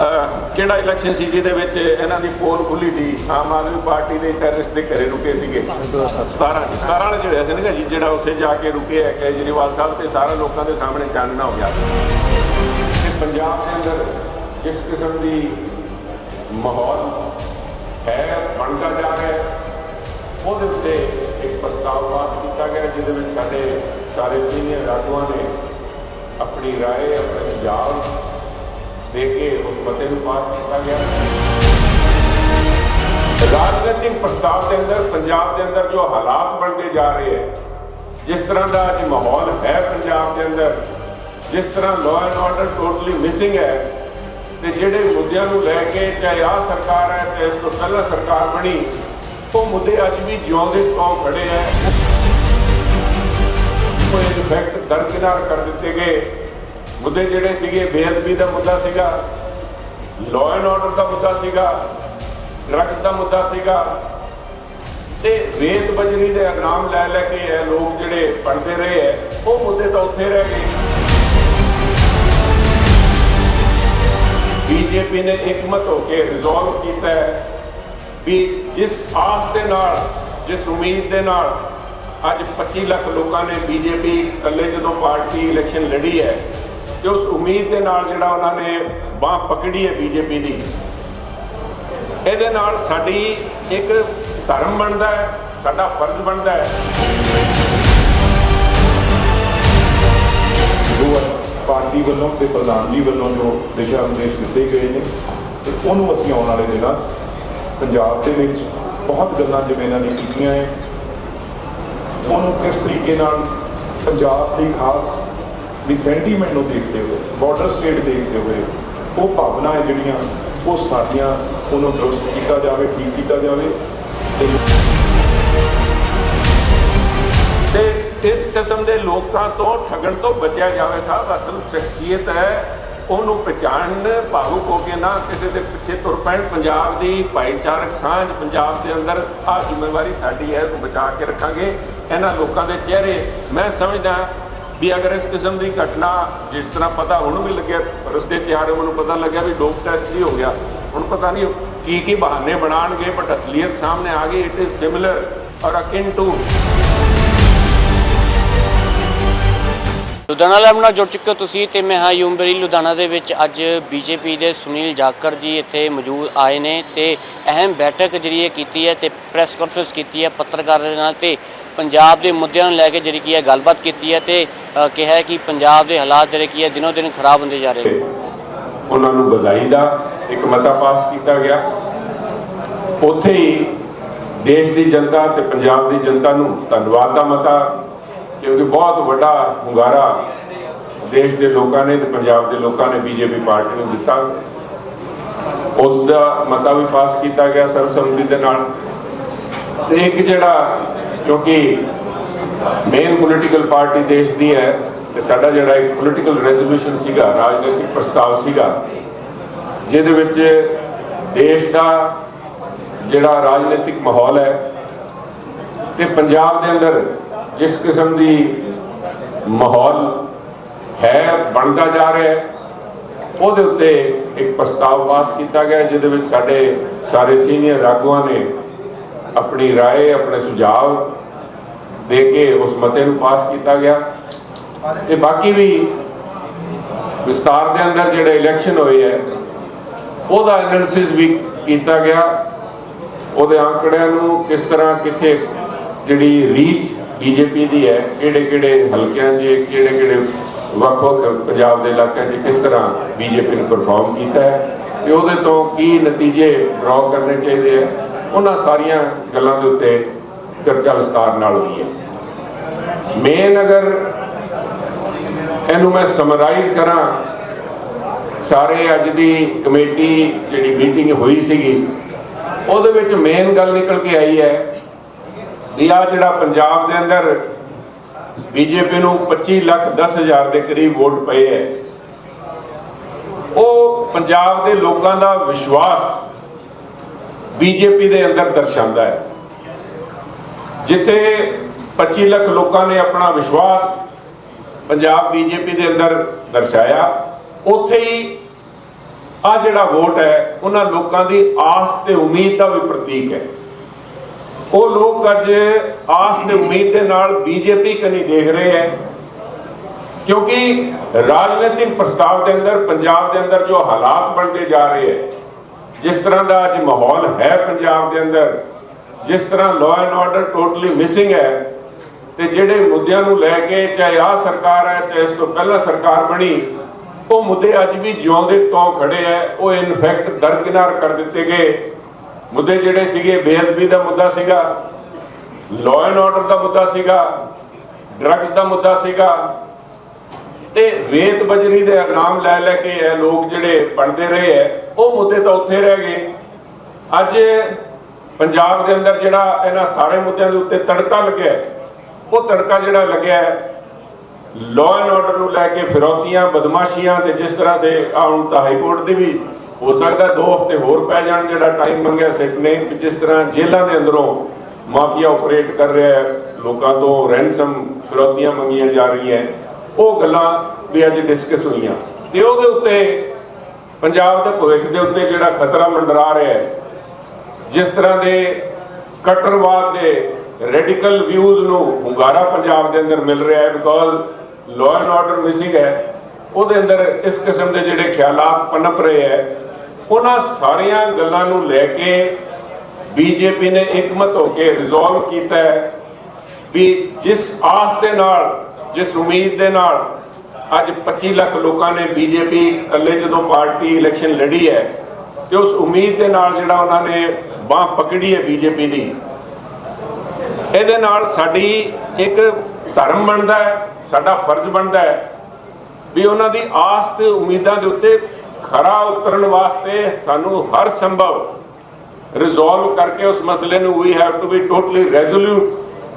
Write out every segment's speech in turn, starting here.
ਅਹ ਕਿਹੜਾ ਇਲੈਕਸ਼ਨ ਸੀ ਜਿਹਦੇ ਵਿੱਚ ਇਹਨਾਂ ਦੀ ਪੋਲ ਖੁੱਲੀ ਸੀ ਆਮ ਆਦਮੀ ਪਾਰਟੀ ਦੇ ਟੈਰਰਿਸਟ ਦੇ ਘਰੇ ਰੁਕੇ ਸੀਗੇ 17 17 ਵਾਲੇ ਜਿਹੜੇ ਸੀ ਨਾ ਜੀ ਜਿਹੜਾ ਉੱਥੇ ਜਾ ਕੇ ਰੁਕੇ ਹੈ ਕੇਜਰੀਵਾਲ ਸਾਹਿਬ ਤੇ ਸਾਰਾ ਲੋਕਾਂ ਦੇ ਸਾਹਮਣੇ ਚਾਨਣਾ ਹੋ ਗਿਆ ਤੇ ਪੰਜਾਬ ਦੇ ਅੰਦਰ ਜਿਸ ਕਿਸਮ ਦੀ ਮਾਹੌਲ ਹੈ ਬਣਦਾ ਜਾ ਰਿਹਾ ਹੈ ਉਹਦੇ ਉੱਤੇ ਇੱਕ ਪ੍ਰਸਤਾਵ ਪਾਸ ਕੀਤਾ ਗਿਆ ਜਿਹਦੇ ਵਿੱਚ ਸਾਡੇ ਸਾਰੇ ਸੀਨੀਅਰ ਆਗੂਆਂ ਨੇ ਆਪਣੀ رائے ਆਪਣੇ ਸੁਝਾਅ ਦੇ ਕੇ ਉਸ ਮਤੇ ਨੂੰ ਪਾਸ ਕੀਤਾ ਗਿਆ। ਰਾਜਨੀਤਿਕ ਪ੍ਰਸਤਾਵ ਦੇ ਅੰਦਰ, ਪੰਜਾਬ ਦੇ ਅੰਦਰ ਜੋ ਹਾਲਾਤ ਬਣਦੇ ਜਾ ਰਹੇ ਹੈ, ਜਿਸ ਤਰ੍ਹਾਂ ਦਾ ਅੱਜ ਮਾਹੌਲ ਹੈ ਪੰਜਾਬ ਦੇ ਅੰਦਰ, ਜਿਸ ਤਰ੍ਹਾਂ law and order totally missing ਹੈ, ਤੇ ਜਿਹੜੇ ਮੁੱਦਿਆਂ ਨੂੰ ਲੈ ਕੇ ਚਾਹੇ ਆ ਸਰਕਾਰ ਹੈ, ਚਾਹੇ ਇਸ ਤੋਂ ਪਹਿਲਾਂ ਸਰਕਾਰ ਬਣੀ, ਉਹ ਮੁੱਦੇ ਅੱਜ ਵੀ ਜਿਉਂਦੇ ਕੌਮ ਖੜੇ ਹੈ। ਉਹ ਇਨਫੈਕਟ ਦਰਕਿਨਾਰ ਕਰ ਦਿੱਤੇ ਗਏ। ਮੁੱਦੇ ਜਿਹੜੇ ਸੀਗੇ, ਬੇਅਦਬੀ ਦਾ ਮੁੱਦਾ ਸੀਗਾ ਲਾਅ ਐਂਡ ਆਰਡਰ ਦਾ ਮੁੱਦਾ ਸੀਗਾ ਡਰੱਗਸ ਦਾ ਮੁੱਦਾ ਸੀਗਾ, ਤੇ ਰੇਤ ਬਜਰੀ ਦੇ ਨਾਮ ਲੈ ਲੈ ਕੇ ਇਹ ਲੋਕ ਜਿਹੜੇ ਪੜਦੇ ਰਹੇ ਹੈ, ਉਹ ਮੁੱਦੇ ਤਾਂ ਉੱਥੇ ਰਹਿ ਗਏ। ਬੀਜੇਪੀ ਨੇ ਇੱਕਮਤ ਹੋ ਕੇ ਰਿਜ਼ੋਲਵ ਕੀਤਾ ਹੈ ਵੀ ਜਿਸ ਆਸ ਦੇ ਨਾਲ, ਜਿਸ ਉਮੀਦ ਦੇ ਨਾਲ ਅੱਜ 25 ਲੱਖ ਲੋਕਾਂ ਨੇ ਬੀਜੇਪੀ ਇਕੱਲੇ ਜਦੋਂ ਪਾਰਟੀ ਇਲੈਕਸ਼ਨ ਲੜੀ ਹੈ ਤੇ ਉਸ ਉਮੀਦ ਦੇ ਨਾਲ ਜਿਹੜਾ ਉਹਨਾਂ ਨੇ ਬਾਹ ਪਕੜੀ ਹੈ ਬੀਜੇਪੀ ਦੀ। ਇਹਦੇ ਨਾਲ ਸਾਡੀ ਇੱਕ ਧਰਮ ਬਣਦਾ ਹੈ, ਸਾਡਾ ਫਰਜ਼ ਬਣਦਾ ਹੈ। ਪਾਰਟੀ ਵੱਲੋਂ ਤੇ ਪ੍ਰਧਾਨ ਜੀ ਵੱਲੋਂ ਜੋ ਦਿਸ਼ਾ ਨਿਰਦੇਸ਼ ਦਿੱਤੇ ਗਏ ਨੇ, ਤੇ ਉਹਨੂੰ ਅਸੀਂ ਆਉਣ ਵਾਲੇ ਦਿਨਾਂ ਪੰਜਾਬ ਦੇ ਵਿੱਚ ਬਹੁਤ ਗੱਲਾਂ ਜਿਵੇਂ ਇਹਨਾਂ ਨੇ ਕੀਤੀਆਂ ਹੈ ਉਹਨੂੰ ਕਿਸ ਤਰੀਕੇ ਨਾਲ ਪੰਜਾਬ ਦੀ ਖਾਸ ਵੀ ਸੈਂਟੀਮੈਂਟ ਨੂੰ ਦੇਖਦੇ ਹੋਏ ਬਾਰਡਰ ਸਟੇਟ ਦੇਖਦੇ ਹੋਏ, ਉਹ ਭਾਵਨਾਵਾਂ ਜਿਹੜੀਆਂ, ਉਹ ਸਾਡੀਆਂ ਉਹਨੂੰ ਦਰੁਸਤ ਕੀਤਾ ਜਾਵੇ, ਠੀਕ ਕੀਤਾ ਜਾਵੇ। ਤੇ ਇਸ ਕਿਸਮ ਦੇ ਲੋਕਾਂ ਤੋਂ ਠੱਗਣ ਤੋਂ ਬਚਿਆ ਜਾਵੇ ਸਾਹਿਬ, ਅਸਲ ਸ਼ਖਸੀਅਤ ਹੈ, ਉਹਨੂੰ ਪਛਾਣ ਭਾਵੁਕ ਹੋ ਕੇ ਨਾ ਕਿਸੇ ਦੇ ਪਿੱਛੇ ਤੁਰ ਪੈਣ। ਪੰਜਾਬ ਦੀ ਭਾਈਚਾਰਕ ਸਾਂਝ ਪੰਜਾਬ ਦੇ ਅੰਦਰ ਆ ਜ਼ਿੰਮੇਵਾਰੀ ਸਾਡੀ ਹੈ, ਉਹ ਬਚਾ ਕੇ ਰੱਖਾਂਗੇ। ਇਹਨਾਂ ਲੋਕਾਂ ਦੇ ਚਿਹਰੇ ਮੈਂ ਸਮਝਦਾ ਵੀ ਅਗਰ ਇਸ ਕਿਸਮ ਦੀ ਘਟਨਾ ਜਿਸ ਤਰ੍ਹਾਂ ਪਤਾ ਹੁਣ ਵੀ ਲੱਗਿਆ, ਰਸਤੇ 'ਚ ਆ ਰਹੇ ਮੈਨੂੰ ਪਤਾ ਲੱਗਿਆ ਵੀ ਡੋਪ ਟੈਸਟ ਵੀ ਹੋ ਗਿਆ। ਹੁਣ ਪਤਾ ਨਹੀਂ ਕੀ ਕੀ ਬਹਾਨੇ ਬਣਾਉਣਗੇ ਬਟ ਅਸਲੀਅਤ ਸਾਹਮਣੇ ਆ ਗਈ ਇਟ ਇਜ਼ ਸਿਮਿਲਰ ਔਰ ਅਕਿਨ ਟੂ ਲੁਧਿਆਣਾ ਲਾਈਵ ਨਾਲ ਜੁੜ ਚੁੱਕੇ ਹੋ ਤੁਸੀਂ ਤੇ ਮੈਂ ਹਾਂ ਯੂਮਬਰੀ ਲੁਧਿਆਣਾ ਦੇ ਵਿੱਚ ਅੱਜ ਬੀਜੇਪੀ ਦੇ ਸੁਨੀਲ ਜਾਖੜ ਜੀ ਇੱਥੇ ਮੌਜੂਦ ਆਏ ਨੇ ਤੇ ਅਹਿਮ ਬੈਠਕ ਜਿਹੜੀ ਹੈ ਕੀਤੀ ਹੈ ਤੇ ਪ੍ਰੈਸ ਕਾਨਫਰੰਸ ਕੀਤੀ ਹੈ ਪੱਤਰਕਾਰਾਂ ਦੇ ਨਾਲ ਤੇ ਪੰਜਾਬ ਦੇ ਮੁੱਦਿਆਂ ਨੂੰ ਲੈ ਕੇ ਜਿਹੜੀ ਕੀ ਹੈ ਗੱਲਬਾਤ ਕੀਤੀ ਹੈ ਤੇ ਕਿਹਾ ਹੈ ਕਿ ਪੰਜਾਬ ਦੇ ਹਾਲਾਤ ਜਿਹੜੇ ਕੀ ਹੈ ਦਿਨੋ ਦਿਨ ਖਰਾਬ ਹੁੰਦੇ ਜਾ ਰਹੇ ਉਹਨਾਂ ਨੂੰ ਵਧਾਈ ਦਾ ਇੱਕ ਮਤਾ ਪਾਸ ਕੀਤਾ ਗਿਆ। ਉੱਥੇ ਹੀ ਦੇਸ਼ ਦੀ ਜਨਤਾ ਤੇ ਪੰਜਾਬ ਦੀ ਜਨਤਾ ਨੂੰ ਧੰਨਵਾਦ ਦਾ ਮਤਾ, ਕਿਉਂਕਿ ਬਹੁਤ ਵੱਡਾ ਹੁੰਗਾਰਾ ਦੇਸ਼ ਦੇ ਲੋਕਾਂ ਨੇ ਤੇ ਪੰਜਾਬ ਦੇ ਲੋਕਾਂ ਨੇ ਬੀਜੇਪੀ ਪਾਰਟੀ ਨੂੰ ਦਿੱਤਾ। ਉਸ ਦਾ ਮਤਾ ਵੀ ਪਾਸ ਕੀਤਾ ਗਿਆ ਸਰਬਸੰਮਤੀ ਦੇ ਨਾਲ। ਤੇ ਇੱਕ ਜਿਹੜਾ ਕਿਉਂਕਿ ਮੇਨ ਪੋਲੀਟੀਕਲ ਪਾਰਟੀ ਦੇਸ਼ ਦੀ ਹੈ ਤੇ ਸਾਡਾ ਜਿਹੜਾ ਇੱਕ ਪੋਲੀਟੀਕਲ ਰੈਜ਼ੋਲੂਸ਼ਨ ਸੀਗਾ, ਰਾਜਨੀਤਿਕ ਪ੍ਰਸਤਾਵ ਸੀਗਾ, ਜਿਹਦੇ ਵਿੱਚ ਦੇਸ਼ ਦਾ ਜਿਹੜਾ ਰਾਜਨੀਤਿਕ ਮਾਹੌਲ ਹੈ ਤੇ ਪੰਜਾਬ ਦੇ ਅੰਦਰ ਜਿਸ ਕਿਸਮ ਦੀ ਮਾਹੌਲ ਹੈ, ਬਣਦਾ ਜਾ ਰਿਹਾ ਹੈ, ਉਹਦੇ ਉੱਤੇ ਇੱਕ ਪ੍ਰਸਤਾਵ ਪਾਸ ਕੀਤਾ ਗਿਆ, ਜਿਹਦੇ ਵਿੱਚ ਸਾਡੇ ਸਾਰੇ ਸੀਨੀਅਰ ਆਗੂਆਂ ਨੇ ਆਪਣੀ رائے ਆਪਣੇ ਸੁਝਾਅ ਦੇ ਕੇ ਉਸ ਮਤੇ ਨੂੰ ਪਾਸ ਕੀਤਾ ਗਿਆ ਤੇ ਬਾਕੀ ਵੀ ਵਿਸਤਾਰ ਦੇ ਅੰਦਰ ਜਿਹੜੇ ਇਲੈਕਸ਼ਨ ਹੋਏ ਹੈ ਉਹਦਾ ਐਨਾਲਿਸਿਸ ਵੀ ਕੀਤਾ ਗਿਆ ਉਹਦੇ ਅੰਕੜਿਆਂ ਨੂੰ ਕਿਸ ਤਰ੍ਹਾਂ ਕਿੱਥੇ ਜਿਹੜੀ ਰੀਚ ਬੀਜੇਪੀ ਦੀ ਹੈ ਕਿਹੜੇ ਕਿਹੜੇ ਹਲਕਿਆਂ 'ਚ ਕਿਹੜੇ ਕਿਹੜੇ ਵੱਖ-ਵੱਖ ਪੰਜਾਬ ਦੇ ਇਲਾਕਿਆਂ 'ਚ ਕਿਸ ਤਰ੍ਹਾਂ ਬੀਜੇਪੀ ਨੇ ਪਰਫਾਰਮ ਕੀਤਾ ਹੈ ਤੇ ਉਹਦੇ ਤੋਂ ਕੀ ਨਤੀਜੇ ਡਰਾਅ ਕਰਨੇ ਚਾਹੀਦੇ ਆ ਉਹਨਾਂ ਸਾਰੀਆਂ ਗੱਲਾਂ ਦੇ ਉੱਤੇ ਚਰਚਾ ਵਿਸਤਾਰ ਨਾਲ ਹੋਈ ਹੈ। ਮੇਨ ਅਗਰ ਇਹਨੂੰ ਮੈਂ ਸਮਰਾਈਜ਼ ਕਰਾਂ, ਸਾਰੇ ਅੱਜ ਦੀ ਕਮੇਟੀ ਜਿਹੜੀ ਮੀਟਿੰਗ ਹੋਈ ਸੀਗੀ, ਉਹਦੇ ਵਿੱਚ ਮੇਨ ਗੱਲ ਨਿਕਲ ਕੇ ਆਈ ਹੈ ਵੀ ਆ ਜਿਹੜਾ ਪੰਜਾਬ ਦੇ ਅੰਦਰ ਬੀਜੇਪੀ ਨੂੰ 25 ਲੱਖ 10 ਹਜ਼ਾਰ ਦੇ ਕਰੀਬ ਵੋਟ ਪਏ ਹੈ, ਉਹ ਪੰਜਾਬ ਦੇ ਲੋਕਾਂ ਦਾ ਵਿਸ਼ਵਾਸ ਬੀਜੇਪੀ ਦੇ ਅੰਦਰ ਦਰਸਾਉਂਦਾ ਹੈ। ਜਿੱਥੇ 25 ਲੱਖ ਲੋਕਾਂ ਨੇ ਆਪਣਾ ਵਿਸ਼ਵਾਸ ਪੰਜਾਬ ਬੀਜੇਪੀ ਦੇ ਅੰਦਰ ਦਰਸਾਇਆ, ਉੱਥੇ ਹੀ ਆ ਜਿਹੜਾ ਵੋਟ ਹੈ, ਉਹਨਾਂ ਲੋਕਾਂ ਦੀ ਆਸ ਤੇ ਉਮੀਦ ਦਾ ਵੀ ਪ੍ਰਤੀਕ ਹੈ। ਉਹ ਲੋਕ ਅੱਜ ਆਸ ਤੇ ਉਮੀਦ ਦੇ ਨਾਲ ਬੀਜੇਪੀ ਕਨੀ ਦੇਖ ਰਹੇ ਹੈ, ਕਿਉਂਕਿ ਰਾਜਨੀਤਿਕ ਪ੍ਰਸਤਾਵ ਦੇ ਅੰਦਰ, ਪੰਜਾਬ ਦੇ ਅੰਦਰ ਜੋ ਹਾਲਾਤ ਬਣਦੇ ਜਾ ਰਹੇ ਹੈ ਜਿਸ ਤਰ੍ਹਾਂ ਦਾ ਅੱਜ ਮਾਹੌਲ ਹੈ ਪੰਜਾਬ ਦੇ ਅੰਦਰ, ਜਿਸ ਤਰ੍ਹਾਂ law and order totally missing ਹੈ, ਤੇ ਜਿਹੜੇ ਮੁੱਦਿਆਂ ਨੂੰ ਲੈ ਕੇ ਚਾਹੇ ਆ ਸਰਕਾਰ ਹੈ, ਚਾਹੇ ਇਸ ਤੋਂ ਪਹਿਲਾਂ ਸਰਕਾਰ ਬਣੀ, ਉਹ ਮੁੱਦੇ ਅੱਜ ਵੀ ਜਿਉਂਦੇ ਤੋਂ ਖੜੇ ਹੈ, ਉਹ ਇਨਫੈਕਟ ਦਰਕਿਨਾਰ ਕਰ ਦਿੱਤੇ ਗਏ। ਮੁੱਦੇ ਜਿਹੜੇ ਸੀਗੇ, ਬੇਅਦਬੀ ਦਾ ਮੁੱਦਾ ਸੀਗਾ ਲਾਅ ਐਂਡ ਆਰਡਰ ਦਾ ਮੁੱਦਾ ਸੀਗਾ ਡਰੱਗਸ ਦਾ ਮੁੱਦਾ ਸੀਗਾ ਤੇ ਰੇਤ ਬਜਰੀ ਦੇ ਨਾਮ ਲੈ ਲੈ ਕੇ ਇਹ ਲੋਕ ਜਿਹੜੇ ਪੜਦੇ ਰਹੇ ਐ, ਉਹ ਮੁੱਦੇ ਤਾਂ ਉੱਥੇ ਰਹਿ ਗਏ। ਅੱਜ ਪੰਜਾਬ ਦੇ ਅੰਦਰ ਜਿਹੜਾ ਇਹਨਾਂ ਸਾਰੇ ਮੁੱਦਿਆਂ ਦੇ ਉੱਤੇ ਤੜਕਾ ਲੱਗਿਆ ਉਹ ਤੜਕਾ ਜਿਹੜਾ ਲੱਗਿਆ ਹੈ ਲਾਅ ਐਂਡ ਆਰਡਰ ਨੂੰ ਲੈ ਕੇ ਫਿਰੌਤੀਆਂ, ਬਦਮਾਸ਼ੀਆਂ ਤੇ ਜਿਸ ਤਰ੍ਹਾਂ ਸੇ ਆਹ ਤਾਂ ਹਾਈ ਕੋਰਟ ਦੀ ਵੀ ਹੋ ਸਕਦਾ ਦੋ ਹਫ਼ਤੇ ਹੋਰ ਪੈ ਜਾਣ ਜਿਹੜਾ ਟਾਈਮ ਮੰਗਿਆ ਸਿੱਟ ਨੇ ਜਿਸ ਤਰ੍ਹਾਂ ਜੇਲ੍ਹਾਂ ਦੇ ਅੰਦਰੋਂ ਮਾਫੀਆ ਆਪਰੇਟ ਕਰ ਰਿਹਾ ਹੈ ਲੋਕਾਂ ਤੋਂ ਰੈਂਸਮ ਫਿਰੌਤੀਆਂ ਮੰਗੀਆਂ ਜਾ ਰਹੀਆਂ ਉਹ ਗੱਲਾਂ ਵੀ ਅੱਜ ਡਿਸਕਸ ਹੋਈਆਂ। ਤੇ ਉਹਦੇ ਉੱਤੇ, ਪੰਜਾਬ ਦੇ ਭਵਿੱਖ ਦੇ ਉੱਤੇ ਜਿਹੜਾ ਖਤਰਾ ਮੰਡਰਾ ਰਿਹਾ ਹੈ, ਜਿਸ ਤਰ੍ਹਾਂ ਦੇ ਕਟਰਵਾਦ ਦੇ ਰੈਡੀਕਲ ਵਿਊਜ਼ ਨੂੰ ਹੁੰਗਾਰਾ ਪੰਜਾਬ ਦੇ ਅੰਦਰ ਮਿਲ ਰਿਹਾ ਹੈ because law and order missing ਹੈ। ਉਹਦੇ ਅੰਦਰ ਇਸ ਕਿਸਮ ਦੇ ਜਿਹੜੇ ਖਿਆਲਾਤ ਪਨਪ ਰਹੇ ਹੈ, ਉਹਨਾਂ ਸਾਰੀਆਂ ਗੱਲਾਂ ਨੂੰ ਲੈ ਕੇ ਬੀਜੇਪੀ ਨੇ ਇਕਮਤ ਹੋ ਕੇ ਰਿਜ਼ੋਲਵ ਕੀਤਾ ਹੈ ਵੀ ਜਿਸ ਆਸ ਦੇ ਨਾਲ ਜਿਸ ਉਮੀਦ ਦੇ ਨਾਲ ਅੱਜ 25 ਲੱਖ ਲੋਕਾਂ ਨੇ ਬੀਜੇਪੀ ਇਕੱਲੇ ਜਦੋਂ ਪਾਰਟੀ ਇਲੈਕਸ਼ਨ ਲੜੀ ਹੈ ਤੇ ਉਸ ਉਮੀਦ ਦੇ ਨਾਲ ਜਿਹੜਾ ਉਹਨਾਂ ਨੇ ਬਾਹ ਪਕੜੀ ਹੈ ਬੀਜੇਪੀ ਦੀ, ਇਹਦੇ ਨਾਲ ਸਾਡੀ ਇੱਕ ਧਰਮ ਬਣਦਾ ਹੈ, ਸਾਡਾ ਫਰਜ਼ ਬਣਦਾ ਹੈ ਵੀ ਉਹਨਾਂ ਦੀ ਆਸ ਤੇ ਉਮੀਦਾਂ ਦੇ ਉੱਤੇ ਖਰਾ ਉਤਰਨ ਵਾਸਤੇ ਸਾਨੂੰ ਹਰ ਸੰਭਵ ਰਿਜ਼ੋਲਵ ਕਰਕੇ ਉਸ ਮਸਲੇ ਨੂੰ ਵੀ have to be totally resolute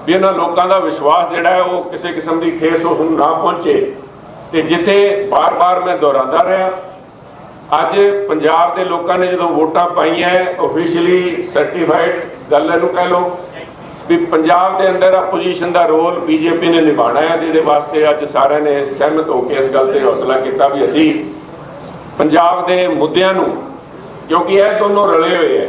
ਵੀ ਇਹਨਾਂ ਲੋਕਾਂ ਦਾ ਵਿਸ਼ਵਾਸ ਜਿਹੜਾ ਹੈ ਉਹ ਕਿਸੇ ਕਿਸਮ ਦੀ ਠੇਸ ਉਸ ਨਾ ਪਹੁੰਚੇ। ਤੇ ਜਿੱਥੇ ਬਾਰ-ਬਾਰ ਮੈਂ ਦੁਹਰਾਉਂਦਾ ਰਿਹਾ, ਅੱਜ ਪੰਜਾਬ ਦੇ ਲੋਕਾਂ ਨੇ ਜਦੋਂ ਵੋਟਾਂ ਪਾਈਆਂ ਆਫੀਸ਼ੀਅਲੀ ਸਰਟੀਫਾਈਡ ਗੱਲ ਇਹਨੂੰ ਕਹਿ ਲਓ, ਵੀ ਪੰਜਾਬ ਦੇ ਅੰਦਰ ਆਪੋਜੀਸ਼ਨ ਦਾ ਰੋਲ ਬੀਜੇਪੀ ਨੇ ਨਿਭਾਉਣਾ ਹੈ, ਤੇ ਇਹਦੇ ਵਾਸਤੇ ਅੱਜ ਸਾਰਿਆਂ ਨੇ ਸਹਿਮਤ ਹੋ ਕੇ ਇਸ ਗੱਲ ਤੇ ਹੌਸਲਾ ਕੀਤਾ ਵੀ ਅਸੀਂ ਪੰਜਾਬ ਦੇ ਮੁੱਦਿਆਂ ਨੂੰ, ਕਿਉਂਕਿ ਇਹ ਦੋਨੋਂ ਰਲੇ ਹੋਏ ਹੈ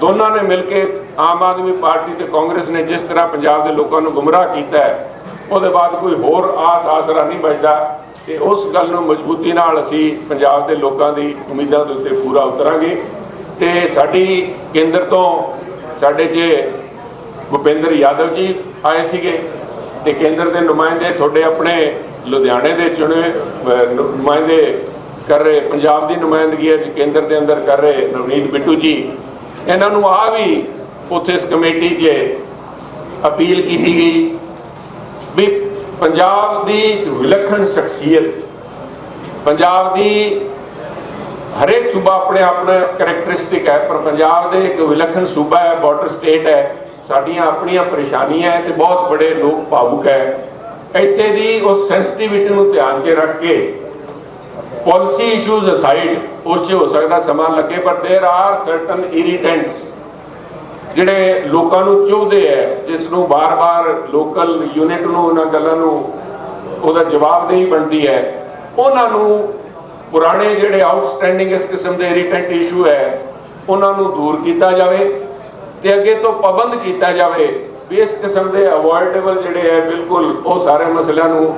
ਦੋਨਾਂ ਨੇ ਮਿਲ ਕੇ ਆਮ ਆਦਮੀ ਪਾਰਟੀ ਤੇ ਕਾਂਗਰਸ ਨੇ ਜਿਸ ਤਰ੍ਹਾਂ ਪੰਜਾਬ ਦੇ ਲੋਕਾਂ ਨੂੰ ਗੁੰਮਰਾਹ ਕੀਤਾ ਹੈ, ਉਹਦੇ ਬਾਅਦ ਕੋਈ ਹੋਰ ਆਸ ਆਸਰਾ ਨਹੀਂ ਬਚਦਾ। ਤੇ ਉਸ ਗੱਲ ਨੂੰ ਮਜ਼ਬੂਤੀ ਨਾਲ ਅਸੀਂ ਪੰਜਾਬ ਦੇ ਲੋਕਾਂ ਦੀ ਉਮੀਦਾਂ ਦੇ ਉੱਤੇ ਪੂਰਾ ਉਤਰਾਂਗੇ। ਤੇ ਸਾਡੀ ਕੇਂਦਰ ਤੋਂ ਸਾਡੇ 'ਚ ਭੁਪਿੰਦਰ ਯਾਦਵ ਜੀ ਆਏ ਸੀਗੇ ਤੇ ਕੇਂਦਰ ਦੇ ਨੁਮਾਇੰਦੇ ਤੁਹਾਡੇ ਆਪਣੇ ਲੁਧਿਆਣੇ ਦੇ ਚੁਣੇ ਨੁਮਾਇੰਦੇ ਕਰ ਰਹੇ, ਪੰਜਾਬ ਦੀ ਨੁਮਾਇੰਦਗੀ ਅੱਜ ਕੇਂਦਰ ਦੇ ਅੰਦਰ ਕਰ ਰਹੇ ਨਵਨੀਤ ਬਿੱਟੂ ਜੀ। ਇਹਨਾਂ ਨੂੰ ਆ ਵੀ ਉੱਥੇ ਇਸ ਕਮੇਟੀ 'ਚ ਅਪੀਲ ਕੀਤੀ ਗਈ ਵੀ ਪੰਜਾਬ ਦੀ ਵਿਲੱਖਣ ਸ਼ਖਸੀਅਤ, ਪੰਜਾਬ ਦੀ ਹਰੇਕ ਸੂਬਾ ਆਪਣੇ ਆਪਣੇ ਕੈਰੈਕਟਰਿਸਟਿਕ ਹੈ, ਪਰ ਪੰਜਾਬ ਦੇ ਇੱਕ ਵਿਲੱਖਣ ਸੂਬਾ ਹੈ ਬਾਰਡਰ ਸਟੇਟ ਹੈ, ਸਾਡੀਆਂ ਆਪਣੀਆਂ ਪਰੇਸ਼ਾਨੀਆਂ ਹੈ ਤੇ ਬਹੁਤ ਬੜੇ ਲੋਕ ਭਾਵੁਕ ਹੈ। ਇੱਥੇ ਦੀ ਉਸ ਸੈਂਸਿਟੀਵਿਟੀ ਨੂੰ ਧਿਆਨ 'ਚ ਰੱਖ ਕੇ ਪਾਲਿਸੀ ਇਸ਼ੂਜ਼ ਅਸਾਈਡ ਉਸ 'ਚ ਹੋ ਸਕਦਾ ਸਮਾਂ ਲੱਗੇ ਪਰ देयर ਆਰ ਸਰਟਨ ਇਰੀਟੈਂਟਸ ਜਿਹੜੇ ਲੋਕਾਂ ਨੂੰ ਚੁਭਦੇ ਹੈ ਜਿਸ ਨੂੰ ਬਾਰ-ਬਾਰ ਲੋਕਲ ਯੂਨਿਟ ਨੂੰ ਉਹਨਾਂ ਗੱਲਾਂ ਨੂੰ ਉਹਦਾ ਜਵਾਬਦੇਹੀ ਬਣਦੀ ਹੈ ਉਹਨਾਂ ਨੂੰ ਪੁਰਾਣੇ ਜਿਹੜੇ ਆਊਟਸਟੈਂਡਿੰਗ ਇਸ ਕਿਸਮ ਦੇ ਇਰੀਟੈਂਟ ਇਸ਼ੂ ਹੈ ਉਹਨਾਂ ਨੂੰ ਦੂਰ ਕੀਤਾ ਜਾਵੇ ਤੇ ਅੱਗੇ ਤੋਂ ਪਾਬੰਦ ਕੀਤਾ ਜਾਵੇ ਵੀ ਇਸ ਕਿਸਮ ਦੇ ਅਵੋਇਡੇਬਲ ਜਿਹੜੇ ਹੈ ਬਿਲਕੁਲ ਉਹ ਸਾਰੇ ਮਸਲਿਆਂ ਨੂੰ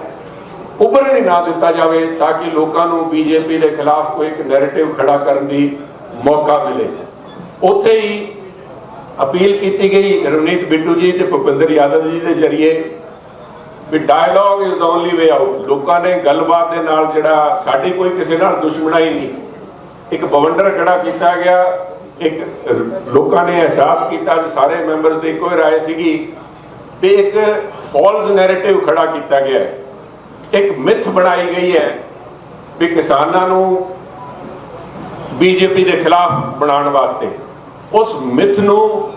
ਉੱਭਰਨ ਹੀ ਨਾ ਦਿੱਤਾ ਜਾਵੇ ਤਾਂ ਕਿ ਲੋਕਾਂ ਨੂੰ ਬੀਜੇਪੀ ਦੇ ਖਿਲਾਫ ਕੋਈ ਇੱਕ ਨੈਰੇਟਿਵ ਖੜਾ ਕਰਨ ਦੀ ਮੌਕਾ ਮਿਲੇ। ਉੱਥੇ ਹੀ ਅਪੀਲ ਕੀਤੀ ਗਈ ਰਵਨੀਤ ਬਿੱਟੂ ਜੀ ਤੇ ਭੁਪਿੰਦਰ ਯਾਦਵ ਜੀ ਦੇ ਜ਼ਰੀਏ ਵੀ dialogue is the only way out ਲੋਕਾਂ ਨੇ ਗੱਲਬਾਤ ਦੇ ਨਾਲ ਜਿਹੜਾ ਸਾਡੀ ਕੋਈ ਕਿਸੇ ਨਾਲ ਦੁਸ਼ਮਣਾਈ ਨਹੀਂ, ਇੱਕ ਬਵੰਡਰ ਖੜਾ ਕੀਤਾ ਗਿਆ, ਇੱਕ ਲੋਕਾਂ ਨੇ ਅਹਿਸਾਸ ਕੀਤਾ, ਅੱਜ ਸਾਰੇ ਮੈਂਬਰਸ ਦੀ ਇੱਕੋ ਹੀ ਰਾਏ ਸੀਗੀ ਵੀ ਇੱਕ ਫਾਲਸ ਨੈਰੇਟਿਵ ਖੜਾ ਕੀਤਾ ਗਿਆ ਹੈ। ਇੱਕ ਮਿੱਥ ਬਣਾਈ ਗਈ ਹੈ ਵੀ ਕਿਸਾਨਾਂ ਨੂੰ ਬੀਜੇਪੀ ਦੇ ਖਿਲਾਫ ਬਣਾਉਣ ਵਾਸਤੇ। ਉਸ ਮਿੱਥ ਨੂੰ,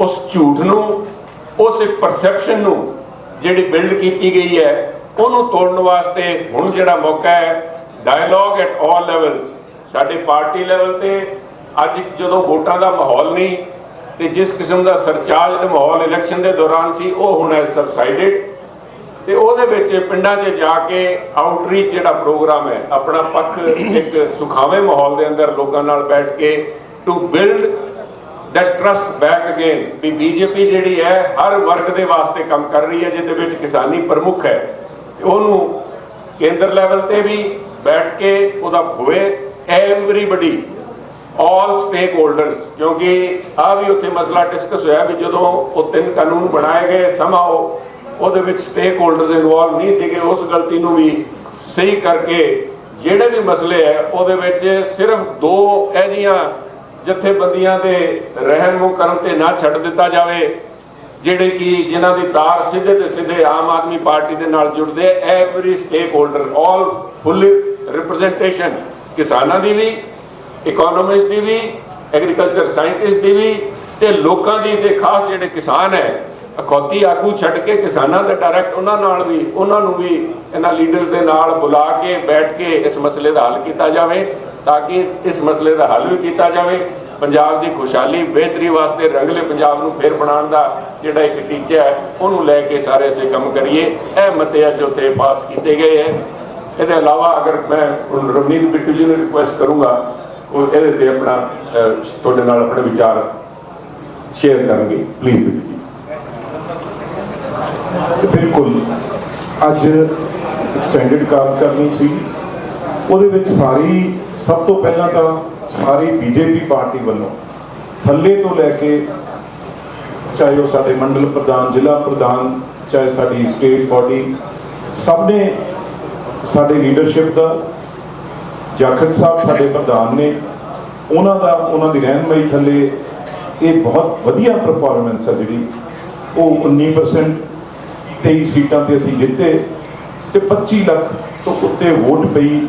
ਉਸ ਝੂਠ ਨੂੰ, ਉਸ ਇੱਕ ਪਰਸੈਪਸ਼ਨ ਨੂੰ ਜਿਹੜੀ ਬਿਲਡ ਕੀਤੀ ਗਈ ਹੈ, ਉਹਨੂੰ ਤੋੜਨ ਵਾਸਤੇ ਹੁਣ ਜਿਹੜਾ ਮੌਕਾ ਹੈ ਡਾਇਲੌਗ ਐਟ ਆਲ ਲੈਵਲਸ ਸਾਡੇ ਪਾਰਟੀ ਲੈਵਲ ਤੇ ਅੱਜ ਜਦੋਂ ਵੋਟਾਂ ਦਾ ਮਾਹੌਲ ਨਹੀਂ, ਤੇ ਜਿਸ ਕਿਸਮ ਦਾ ਸਰਚਾਰਜਡ ਮਾਹੌਲ ਇਲੈਕਸ਼ਨ ਦੇ ਦੌਰਾਨ ਸੀ, ਉਹ ਹੁਣ ਹੈ ਸਬਸਾਈਡਡ ਤੇ ਉਹਦੇ ਵਿੱਚ ਪਿੰਡਾਂ 'ਚ ਜਾ ਕੇ ਆਊਟਰੀਚ ਜਿਹੜਾ ਪ੍ਰੋਗਰਾਮ ਹੈ, ਆਪਣਾ ਪੱਖ ਇੱਕ ਸੁਖਾਵੇਂ ਮਾਹੌਲ ਦੇ ਅੰਦਰ ਲੋਕਾਂ ਨਾਲ ਬੈਠ ਕੇ to build that trust back again we BJP ਜਿਹੜੀ ਹੈ, ਹਰ ਵਰਗ ਦੇ ਵਾਸਤੇ ਕੰਮ ਕਰ ਰਹੀ ਹੈ, ਜਿਹਦੇ ਵਿੱਚ ਕਿਸਾਨੀ ਪ੍ਰਮੁੱਖ ਹੈ। ਉਹਨੂੰ ਕੇਂਦਰ ਲੈਵਲ ਤੇ ਵੀ ਬੈਠ ਕੇ ਉਹਦਾ ਹੋਵੇ ਐਵਰੀਬਡੀ ਆਲ ਸਟੇਕ ਹੋਲਡਰਸ ਕਿਉਂਕਿ ਆ ਵੀ ਉੱਥੇ ਮਸਲਾ ਡਿਸਕਸ ਹੋਇਆ ਵੀ ਜਦੋਂ ਉਹ ਤਿੰਨ ਕਾਨੂੰਨ ਬਣਾਏ ਗਏ ਸਮਾਂ ਉਹਦੇ ਵਿੱਚ ਸਟੇਕ ਹੋਲਡਰਸ ਇਨਵੋਲਵ ਨਹੀਂ ਸੀਗੇ, ਉਸ ਗਲਤੀ ਨੂੰ ਵੀ ਸਹੀ ਕਰਕੇ ਜਿਹੜੇ ਵੀ ਮਸਲੇ ਹੈ, ਉਹਦੇ ਵਿੱਚ ਸਿਰਫ ਦੋ ਇਹ ਜੀਆਂ ਜਥੇਬੰਦੀਆਂ ਦੇ ਰਹਿਣ ਨੂੰ ਕਰਨ ਤੇ ਨਾ ਛੱਡ ਦਿੱਤਾ ਜਾਵੇ, ਜਿਹੜੇ ਕਿ ਜਿਨ੍ਹਾਂ ਦੀ ਤਾਰ ਸਿੱਧੇ ਤੇ ਸਿੱਧੇ ਆਮ ਆਦਮੀ ਪਾਰਟੀ ਦੇ ਨਾਲ ਜੁੜਦੇ every stakeholder all fully representation ਕਿਸਾਨਾਂ ਦੀ ਵੀ ਇਕਨੋਮਿਸਟ ਦੀ ਵੀ ਐਗਰੀਕਲਚਰ ਸਾਇੰਟਿਸਟ ਦੀ ਵੀ, ਤੇ ਲੋਕਾਂ ਦੀ ਤੇ ਖਾਸ ਜਿਹੜੇ ਕਿਸਾਨ ਹੈ ਅਖੌਤੀ ਆਗੂ ਛੱਡ ਕੇ ਕਿਸਾਨਾਂ ਦਾ ਡਾਇਰੈਕਟ ਉਹਨਾਂ ਨਾਲ ਵੀ, ਉਹਨਾਂ ਨੂੰ ਵੀ ਇਹਨਾਂ ਲੀਡਰਸ ਦੇ ਨਾਲ ਬੁਲਾ ਕੇ, ਬੈਠ ਕੇ ਇਸ ਮਸਲੇ ਦਾ ਹੱਲ ਕੀਤਾ ਜਾਵੇ, ਤਾਂ ਕਿ ਇਸ ਮਸਲੇ ਦਾ ਹੱਲ ਵੀ ਕੀਤਾ ਜਾਵੇ। ਪੰਜਾਬ ਦੀ ਖੁਸ਼ਹਾਲੀ ਬਿਹਤਰੀ ਵਾਸਤੇ ਰੰਗਲੇ ਪੰਜਾਬ ਨੂੰ ਫੇਰ ਬਣਾਉਣ ਦਾ ਜਿਹੜਾ ਇੱਕ ਟੀਚਾ ਹੈ, ਉਹਨੂੰ ਲੈ ਕੇ ਸਾਰੇ ਅਸੀਂ ਕੰਮ ਕਰੀਏ। ਇਹ ਮਤੇ ਅੱਜ ਉੱਥੇ ਪਾਸ ਕੀਤੇ ਗਏ ਹੈ। ਇਹਦੇ ਇਲਾਵਾ ਅਗਰ ਮੈਂ ਹੁਣ ਰਵਨੀਤ ਬਿੱਟੂ ਜੀ ਨੂੰ ਰਿਕੁਐਸਟ ਕਰੂੰਗਾ, ਉਹ ਇਹਦੇ ਤੇ ਆਪਣਾ ਤੁਹਾਡੇ ਨਾਲ ਆਪਣੇ ਵਿਚਾਰ ਸ਼ੇਅਰ ਕਰਨਗੇ। ਪਲੀਜ਼ ਬਿਲਕੁਲ ਅੱਜ ਐਕਸਟੈਂਡਡ ਕਾਲ ਕਰਨੀ ਸੀ। ਉਹਦੇ ਵਿੱਚ ਸਾਰੀ, ਸਭ ਤੋਂ ਪਹਿਲਾਂ ਤਾਂ ਸਾਰੀ ਬੀਜੇਪੀ ਪਾਰਟੀ ਵੱਲੋਂ ਥੱਲੇ ਤੋਂ ਲੈ ਕੇ ਚਾਹੇ ਉਹ ਸਾਡੇ ਮੰਡਲ ਪ੍ਰਧਾਨ, ਜ਼ਿਲ੍ਹਾ ਪ੍ਰਧਾਨ, ਚਾਹੇ ਸਾਡੀ ਸਟੇਟ ਬਾਡੀ ਸਭ ਨੇ ਸਾਡੇ ਲੀਡਰਸ਼ਿਪ ਦਾ, ਜਾਖੜ ਸਾਹਿਬ ਸਾਡੇ ਪ੍ਰਧਾਨ ਨੇ, ਉਹਨਾਂ ਦਾ, ਉਹਨਾਂ ਦੀ ਰਹਿਨਮਾਈ ਥੱਲੇ ਇਹ ਬਹੁਤ ਵਧੀਆ ਪਰਫਾਰਮੈਂਸ ਹੈ ਜਿਹੜੀ ਉਹ 19% 23 ਸੀਟਾਂ ਤੇ ਅਸੀਂ ਜਿੱਤੇ ਤੇ 25 ਲੱਖ ਤੋਂ ਉੱਤੇ ਵੋਟ ਪਈ।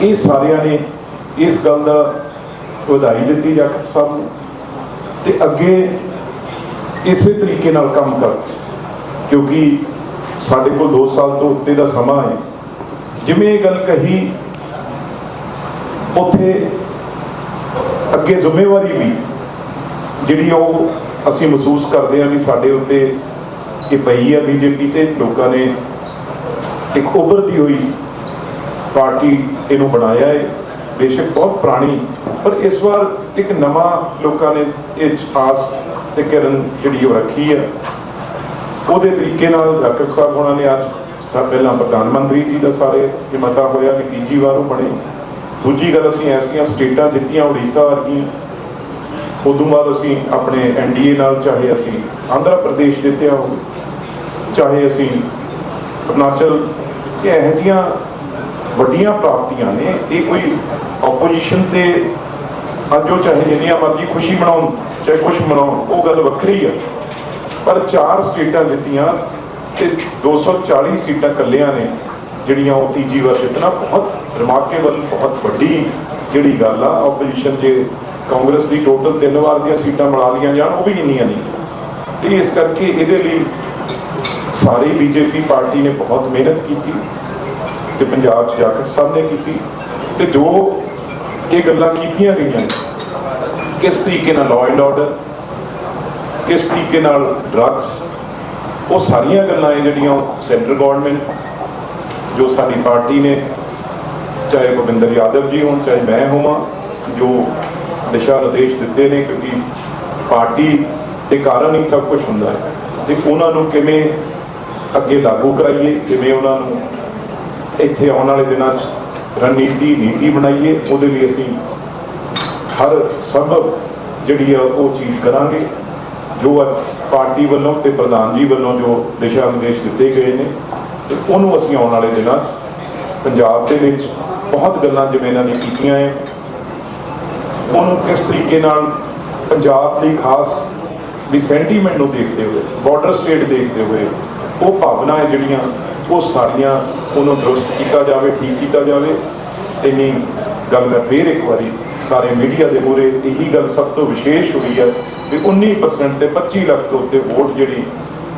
ਇਹ ਸਾਰਿਆਂ ਨੇ ਇਸ ਗੱਲ ਦਾ ਵਧਾਈ ਦਿੱਤੀ ਜਾਖੜ ਸਾਹਿਬ ਨੂੰ ਤੇ ਅੱਗੇ ਇਸੇ ਤਰੀਕੇ ਨਾਲ ਕੰਮ ਕਰ, ਕਿਉਂਕਿ ਸਾਡੇ ਕੋਲ 2 ਸਾਲ ਤੋਂ ਉੱਤੇ ਦਾ ਸਮਾਂ ਹੈ। ਜਿਵੇਂ ਇਹ ਗੱਲ ਕਹੀ, ਉੱਥੇ ਅੱਗੇ ਜ਼ਿੰਮੇਵਾਰੀ ਵੀ ਜਿਹੜੀ ਉਹ ਅਸੀਂ ਮਹਿਸੂਸ ਕਰਦੇ ਹਾਂ ਵੀ ਸਾਡੇ ਉੱਤੇ ਇਹ ਪਈ ਹੈ ਬੀਜੇਪੀ ਤੇ ਲੋਕਾਂ ਨੇ ਇੱਕ ਉਭਰਦੀ ਹੋਈ ਪਾਰਟੀ ਇਹਨੂੰ ਬਣਾਇਆ ਹੈ। ਬੇਸ਼ੱਕ ਬਹੁਤ ਪੁਰਾਣੀ, ਪਰ ਇਸ ਵਾਰ ਇੱਕ ਨਵਾਂ ਲੋਕਾਂ ਨੇ ਇਹ ਆਸ ਤੇ ਕਿਰਨ ਜਿਹੜੀ ਉਹ ਰੱਖੀ ਹੈ। ਉਹਦੇ ਤਰੀਕੇ ਨਾਲ ਡਾਕਟਰ ਸਾਹਿਬ ਉਹਨਾਂ ਨੇ ਅੱਜ ਸਾ, ਪਹਿਲਾਂ ਪ੍ਰਧਾਨ ਮੰਤਰੀ ਜੀ ਦਾ ਸਾਰੇ ਇਹ ਮਤਾ ਹੋਇਆ ਕਿ ਤੀਜੀ ਵਾਰ ਉਹ ਬਣੇ। ਦੂਜੀ ਗੱਲ ਅਸੀਂ ਐਸੀਆਂ ਸਟੇਟਾਂ ਜਿੱਤੀਆਂ ਉੜੀਸਾ ਵਰਗੀਆਂ ਉਦੋਂ ਬਾਅਦ ਅਸੀਂ ਆਪਣੇ ਐਨਡੀਏ ਨਾਲ ਚਾਹੇ ਅਸੀਂ ਆਂਧਰਾ ਪ੍ਰਦੇਸ਼ ਜਿੱਤਿਆ ਹੋਵੇ ਚਾਹੇ ਅਸੀਂ ਅਰੁਣਾਚਲ, ਇਹ ਇਹੋ ਜਿਹੀਆਂ ਵੱਡੀਆਂ ਪ੍ਰਾਪਤੀਆਂ ਨੇ, ਇਹ ਕੋਈ ਆਪੋਜੀਸ਼ਨ ਤੇ ਅੱਜ ਉਹ ਚਾਹੇ ਜਿੰਨੀਆਂ ਮਰਜ਼ੀ ਖੁਸ਼ੀ ਮਨਾਉਣ, ਚਾਹੇ ਕੁਛ ਮਨਾਉਣ, ਉਹ ਗੱਲ ਵੱਖਰੀ ਆ। ਪਰ ਚਾਰ ਸਟੇਟਾਂ ਜਿੱਤੀਆਂ ਤੇ 240 ਸੀਟਾਂ ਕੱਲਿਆਂ ਨੇ, ਜਿਹੜੀਆਂ ਉਹ ਤੀਜੀ ਵਾਰ ਜਿੱਤਣਾ ਬਹੁਤ ਰਿਮਾਰਕੇਬਲ ਬਹੁਤ ਵੱਡੀ ਜਿਹੜੀ ਗੱਲ ਆ ਆਪੋਜੀਸ਼ਨ ਜੇ ਕਾਂਗਰਸ ਦੀ ਟੋਟਲ ਤਿੰਨ ਵਾਰ ਦੀਆਂ ਸੀਟਾਂ ਮਿਲਾ ਲਈਆਂ ਜਾਣ, ਉਹ ਵੀ ਇੰਨੀਆਂ ਨਹੀਂ ਤੇ ਇਸ ਕਰਕੇ ਇਹਦੇ ਲਈ ਸਾਰੀ ਬੀਜੇਪੀ ਪਾਰਟੀ ਨੇ ਬਹੁਤ ਮਿਹਨਤ ਕੀਤੀ ਤੇ ਪੰਜਾਬ 'ਚ ਜਾਖੜ ਸਾਹਿਬ ਨੇ ਕੀਤੀ ਤੇ ਜੋ ਇਹ ਗੱਲਾਂ ਕੀਤੀਆਂ ਗਈਆਂ ਕਿਸ ਤਰੀਕੇ ਨਾਲ ਲਾਅ ਐਂਡ ਆਰਡਰ ਕਿਸ ਤਰੀਕੇ ਨਾਲ ਡਰੱਗਸ ਉਹ ਸਾਰੀਆਂ ਗੱਲਾਂ ਇਹ ਜਿਹੜੀਆਂ ਸੈਂਟਰ ਗਵਰਨਮੈਂਟ ਜੋ ਸਾਡੀ ਪਾਰਟੀ ਨੇ, ਚਾਹੇ ਭੁਪਿੰਦਰ ਯਾਦਵ ਜੀ ਹੋਣ, ਚਾਹੇ ਮੈਂ ਹੋਵਾਂ, ਜੋ ਦਿਸ਼ਾ ਨਿਰਦੇਸ਼ ਦਿੱਤੇ ਨੇ ਕਿਉਂਕਿ ਪਾਰਟੀ ਦੇ ਕਾਰਨ ਹੀ ਸਭ ਕੁਝ ਹੁੰਦਾ ਹੈ। ਤੇ ਉਹਨਾਂ ਨੂੰ ਕਿਵੇਂ ਅੱਗੇ ਲਾਗੂ ਕਰਾਈਏ, ਕਿਵੇਂ ਉਹਨਾਂ ਨੂੰ ਇੱਥੇ ਆਉਣ ਵਾਲੇ ਦਿਨਾਂ 'ਚ ਰਣਨੀਤੀ, ਨੀਤੀ ਬਣਾਈਏ, ਉਹਦੇ ਲਈ ਅਸੀਂ ਹਰ ਸੰਭਵ ਜਿਹੜੀ ਆ ਉਹ ਚੀਜ਼ ਕਰਾਂਗੇ, ਜੋ ਅੱਜ ਪਾਰਟੀ ਵੱਲੋਂ ਤੇ ਪ੍ਰਧਾਨ ਜੀ ਵੱਲੋਂ ਜੋ ਦਿਸ਼ਾ ਨਿਰਦੇਸ਼ ਦਿੱਤੇ ਗਏ ਨੇ, ਤੇ ਉਹਨੂੰ ਅਸੀਂ ਆਉਣ ਵਾਲੇ ਦਿਨਾਂ 'ਚ ਪੰਜਾਬ ਦੇ ਵਿੱਚ ਬਹੁਤ ਗੱਲਾਂ ਜਿਵੇਂ ਇਹਨਾਂ ਨੇ ਕੀਤੀਆਂ ਹੈ। ਉਹਨੂੰ ਕਿਸ ਤਰੀਕੇ ਨਾਲ ਪੰਜਾਬ ਦੀ ਖਾਸ ਵੀ ਸੈਂਟੀਮੈਂਟ ਨੂੰ ਦੇਖਦੇ ਹੋਏ ਬਾਰਡਰ ਸਟੇਟ ਦੇਖਦੇ ਹੋਏ ਉਹ ਭਾਵਨਾਵਾਂ ਜਿਹੜੀਆਂ, ਉਹ ਸਾਰੀਆਂ ਉਹਨੂੰ ਦਰੁਸਤ ਕੀਤਾ ਜਾਵੇ, ਠੀਕ ਕੀਤਾ ਜਾਵੇ। ਇੰਨੀ ਗੱਲ ਮੈਂ ਫੇਰ ਇੱਕ ਵਾਰੀ ਸਾਰੇ ਮੀਡੀਆ ਦੇ ਮੂਹਰੇ ਇਹੀ ਗੱਲ ਸਭ ਤੋਂ ਵਿਸ਼ੇਸ਼ ਹੋਈ ਹੈ ਵੀ 19% ਤੇ 25 ਲੱਖ ਤੋਂ ਉੱਤੇ ਵੋਟ ਜਿਹੜੀ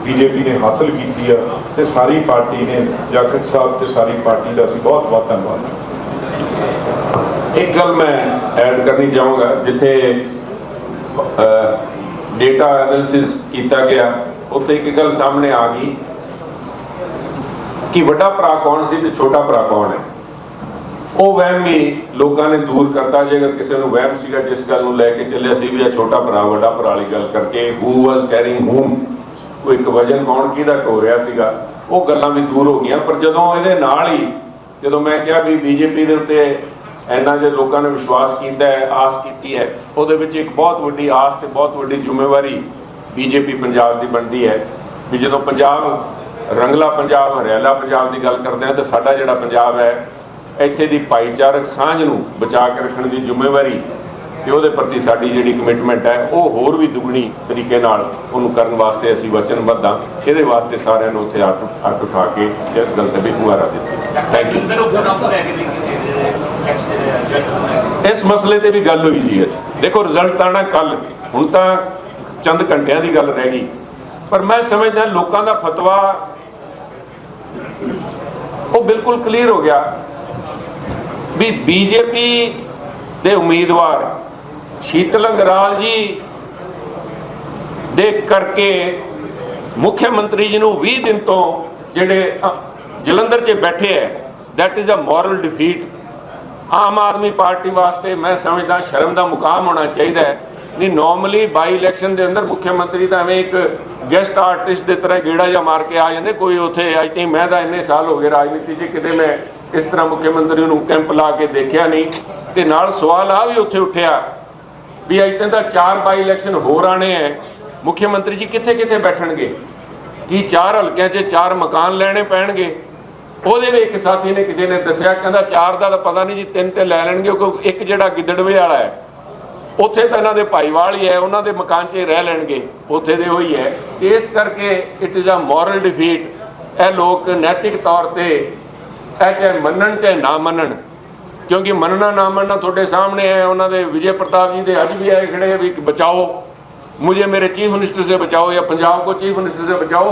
ਬੀਜੇਪੀ ਨੇ ਹਾਸਲ ਕੀਤੀ ਆ, ਤੇ ਸਾਰੀ ਪਾਰਟੀ ਨੇ, ਜਾਖੜ ਸਾਹਿਬ ਤੇ ਸਾਰੀ ਪਾਰਟੀ ਦਾ ਅਸੀਂ ਬਹੁਤ ਬਹੁਤ ਧੰਨਵਾਦ। ਇੱਕ ਗੱਲ ਮੈਂ ਐਡ ਕਰਨੀ ਚਾਹਾਂਗਾ, ਜਿੱਥੇ ਡੇਟਾ ਐਨਾਲਿਸਿਸ ਕੀਤਾ ਗਿਆ, ਉੱਥੇ ਇੱਕ ਗੱਲ ਸਾਹਮਣੇ ਆ ਗਈ ਕਿ ਵੱਡਾ ਭਰਾ ਕੌਣ ਸੀ ਤੇ ਛੋਟਾ ਭਰਾ ਕੌਣ ਹੈ। ਉਹ ਵਹਿਮ ਵੀ ਲੋਕਾਂ ਨੇ ਦੂਰ ਕਰਤਾ, ਜੇ ਅਗਰ ਕਿਸੇ ਨੂੰ ਵਹਿਮ ਸੀਗਾ, ਜਿਸ ਗੱਲ ਨੂੰ ਲੈ ਕੇ ਚੱਲਿਆ ਸੀ ਵੀ ਇਹ ਛੋਟਾ ਭਰਾ, ਵੱਡਾ ਭਰਾ ਵਾਲੀ ਗੱਲ ਕਰਕੇ ਹੂ ਵਾਸ ਕੈਰਿੰਗ ਹੂਮ ਕੋਈ ਇੱਕ ਵਜਨ ਕੌਣ, ਕਿਹਦਾ ਢੋ ਰਿਹਾ ਸੀਗਾ, ਉਹ ਗੱਲਾਂ ਵੀ ਦੂਰ ਹੋ ਗਈਆਂ, ਪਰ ਜਦੋਂ ਇਹਦੇ ਨਾਲ ਹੀ, ਜਦੋਂ ਮੈਂ ਕਿਹਾ ਵੀ ਬੀਜੇਪੀ ਦੇ ਉੱਤੇ ਇੰਨਾ ਜੇ ਲੋਕਾਂ ਨੇ ਵਿਸ਼ਵਾਸ ਕੀਤਾ ਹੈ, ਆਸ ਕੀਤੀ ਹੈ, ਉਹਦੇ ਵਿੱਚ ਇੱਕ ਬਹੁਤ ਵੱਡੀ ਆਸ ਤੇ ਬਹੁਤ ਵੱਡੀ ਜ਼ਿੰਮੇਵਾਰੀ ਬੀਜੇਪੀ ਪੰਜਾਬ ਦੀ ਬਣਦੀ ਹੈ ਵੀ ਜਦੋਂ ਪੰਜਾਬ, ਰੰਗਲਾ ਪੰਜਾਬ, ਹਰਿਆਲਾ ਪੰਜਾਬ ਦੀ ਗੱਲ ਕਰਦੇ ਹਾਂ ਤਾਂ ਸਾਡਾ ਜਿਹੜਾ ਪੰਜਾਬ ਹੈ, ਇੱਥੇ ਦੀ ਭਾਈਚਾਰਕ ਸਾਂਝ ਨੂੰ ਬਚਾ ਕੇ ਰੱਖਣ ਦੀ ਜ਼ਿੰਮੇਵਾਰੀ ਤੇ ਉਹਦੇ ਪ੍ਰਤੀ ਸਾਡੀ ਜਿਹੜੀ ਕਮਿਟਮੈਂਟ ਹੈ, ਉਹ ਹੋਰ ਵੀ ਦੁੱਗਣੀ ਤਰੀਕੇ ਨਾਲ ਉਹਨੂੰ ਕਰਨ ਵਾਸਤੇ ਅਸੀਂ ਵਚਨਬੱਧ ਹਾਂ। ਇਹਦੇ ਵਾਸਤੇ ਸਾਰਿਆਂ ਨੂੰ ਉੱਥੇ ਹੱਥ ਹੱਥ ਉਠਾ ਕੇ ਇਸ ਗੱਲ ਤੇ ਵੀ ਹੁਆਰਾ ਦਿੱਤੀ। ਥੈਂਕ ਯੂ ਇਸ ਮਸਲੇ ਤੇ ਵੀ ਗੱਲ ਹੋਈ ਜੀ ਅੱਜ। ਦੇਖੋ ਰਿਜ਼ਲਟ ਆਣਾ ਕੱਲ ਹੁਣ ਤਾਂ ਚੰਦ ਘੰਟਿਆਂ ਦੀ ਗੱਲ ਰਹਿ ਗਈ। ਪਰ ਮੈਂ ਸਮਝਦਾ ਲੋਕਾਂ ਦਾ ਫਤਵਾ ਉਹ ਬਿਲਕੁਲ ਕਲੀਅਰ ਹੋ ਗਿਆ ਵੀ ਬੀਜੇਪੀ ਦੇ ਉਮੀਦਵਾਰ ਸ਼ੀਤਲ ਅੰਗਰਾਲ ਜੀ ਦੇ ਕਰਕੇ ਮੁੱਖ ਮੰਤਰੀ ਜੀ ਨੂੰ 20 ਦਿਨ ਤੋਂ ਜਿਹੜੇ ਜਲੰਧਰ 'ਚ ਬੈਠੇ ਹੈ that is a moral defeat Aam Aadmi Party ਵਾਸਤੇ ਮੈਂ ਸਮਝਦਾ ਸ਼ਰਮ ਦਾ ਮੁਕਾਮ ਹੋਣਾ ਚਾਹੀਦਾ ਹੈ। ਨਹੀਂ ਨਾਰਮਲੀ ਬਾਈ ਇਲੈਕਸ਼ਨ ਦੇ ਅੰਦਰ ਮੁੱਖ ਮੰਤਰੀ ਤਾਂ ਐਵੇਂ ਇੱਕ ਗੈਸਟ ਆਰਟਿਸਟ ਦੇ ਤਰ੍ਹਾਂ ਗੇੜਾ ਜਾਂ ਮਾਰ ਕੇ ਆ ਜਾਂਦੇ। ਕੋਈ ਉੱਥੇ ਆਈ ਥਿੰਕ ਮੈਂ ਤਾਂ ਇੰਨੇ ਸਾਲ ਹੋ ਗਏ ਰਾਜਨੀਤੀ 'ਚ, ਕਿਤੇ ਮੈਂ ਇਸ ਤਰ੍ਹਾਂ ਮੁੱਖ ਮੰਤਰੀ ਨੂੰ ਕੈਂਪ ਲਾ ਕੇ ਦੇਖਿਆ ਨਹੀਂ। ਤੇ ਨਾਲ ਸਵਾਲ ਆ ਵੀ ਉੱਥੇ ਉੱਠਿਆ ਵੀ ਅੱਜ ਤੱਕ ਤਾਂ ਚਾਰ ਬਾਈ ਇਲੈਕਸ਼ਨ ਹੋਰ ਆਣੇ ਹੈ। ਮੁੱਖ ਮੰਤਰੀ ਜੀ ਕਿੱਥੇ ਕਿੱਥੇ ਬੈਠਣਗੇ? ਕੀ ਚਾਰ ਹਲਕਿਆਂ 'ਚ ਚਾਰ ਮਕਾਨ ਲੈਣੇ ਪੈਣਗੇ? ਉਹਦੇ ਵੀ ਇੱਕ ਸਾਥੀ ਨੇ ਕਿਸੇ ਨੇ ਦੱਸਿਆ, ਕਹਿੰਦਾ ਚਾਰ ਦਾ ਤਾਂ ਪਤਾ ਨਹੀਂ ਜੀ, ਤਿੰਨ ਤੇ ਲੈ ਲੈਣਗੇ ਕਿਉਂਕਿ ਇੱਕ ਜਿਹੜਾ ਗਿੱਦੜਵੇ ਵਾਲਾ ਹੈ, ਉੱਥੇ ਤਾਂ ਇਹਨਾਂ ਦੇ ਭਾਈਵਾਲ ਹੀ ਹੈ, ਉਹਨਾਂ ਦੇ ਮਕਾਨ 'ਚ ਰਹਿ ਲੈਣਗੇ, ਉੱਥੇ ਦੇ ਉਹੀ ਹੈ। ਇਸ ਕਰਕੇ it is a moral defeat ਇਹ ਲੋਕ ਨੈਤਿਕ ਤੌਰ ਤੇ ਇਹ ਚਾਹੇ ਮੰਨਣ, ਚਾਹੇ ਨਾ ਮੰਨਣ, ਕਿਉਂਕਿ ਮੰਨਣਾ, ਨਾ ਮੰਨਣਾ ਤੁਹਾਡੇ ਸਾਹਮਣੇ ਹੈ, ਉਹਨਾਂ ਦੇ ਵਿਜੇ ਪ੍ਰਤਾਪ ਜੀ ਦੇ ਅੱਜ ਵੀ ਆਏ ਖੜੇ ਵੀ ਬਚਾਓ। मुझे मेरे चीफ मिनिस्टर से बचाओ या पंजाब को चीफ मिनिस्टर से बचाओ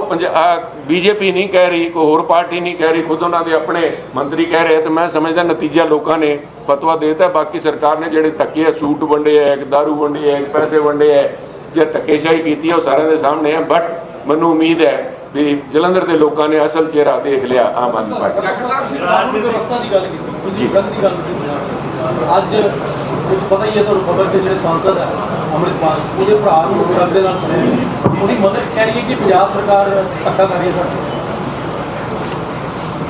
बीजेपी नहीं कह रही कोई और पार्टी नहीं कह रही खुद उन्होंने अपने मंत्री कह रहे तो मैं समझदा नतीजा लोगों ने फतवा देता है बाकी सरकार ने ਜਿਹੜੇ ਧੱਕੇ ਆ ਸੂਟ ਵੰਡੇ ਆ ਇੱਕ दारू ਵੰਡੀ ਹੈ ਇੱਕ ਪੈਸੇ ਵੰਡੇ ਹੈ ਜਾਂ ਧੱਕੇਸ਼ਾਹੀ ਕੀਤੀ ਹੈ ਉਹ ਸਾਰਿਆਂ ਦੇ ਸਾਹਮਣੇ ਹੈ ਬਟ ਮੈਨੂੰ ਉਮੀਦ ਹੈ ਵੀ ਜਲੰਧਰ ਦੇ ਲੋਕਾਂ ਨੇ ਅਸਲ ਚਿਹਰਾ ਦੇਖ ਲਿਆ ਆਮ ਆਦਮੀ ਪਾਰਟੀ ਦਾ। ਰਾਜਨੀਤਿਕ ਵਿਵਸਥਾ ਦੀ ਗੱਲ ਕੀਤੀ ਤੁਸੀਂ ਗੱਲ ਦੀ ਗੱਲ ਕੀਤੀ ਅੱਜ ਇੱਕ ਪਤਾ ਹੀ ਹੈ ਤੁਹਾਨੂੰ ਖਬਰ ਕਿ ਜਿਹੜੇ ਸੰਸਦ ਹੈ ਅੰਮ੍ਰਿਤਪਾਲ ਉਹਦੇ ਭਰਾ ਨੂੰ ਟਰੱਕ ਦੇ ਨਾਲ ਫੜਿਆ ਗਿਆ। ਉਹਦੀ ਮਦਦ ਕਹਿ ਰਹੀ ਹੈ ਕਿ ਪੰਜਾਬ ਸਰਕਾਰ ਧੱਕਾ ਕਰ ਰਹੀ ਹੈ ਸਾਡੇ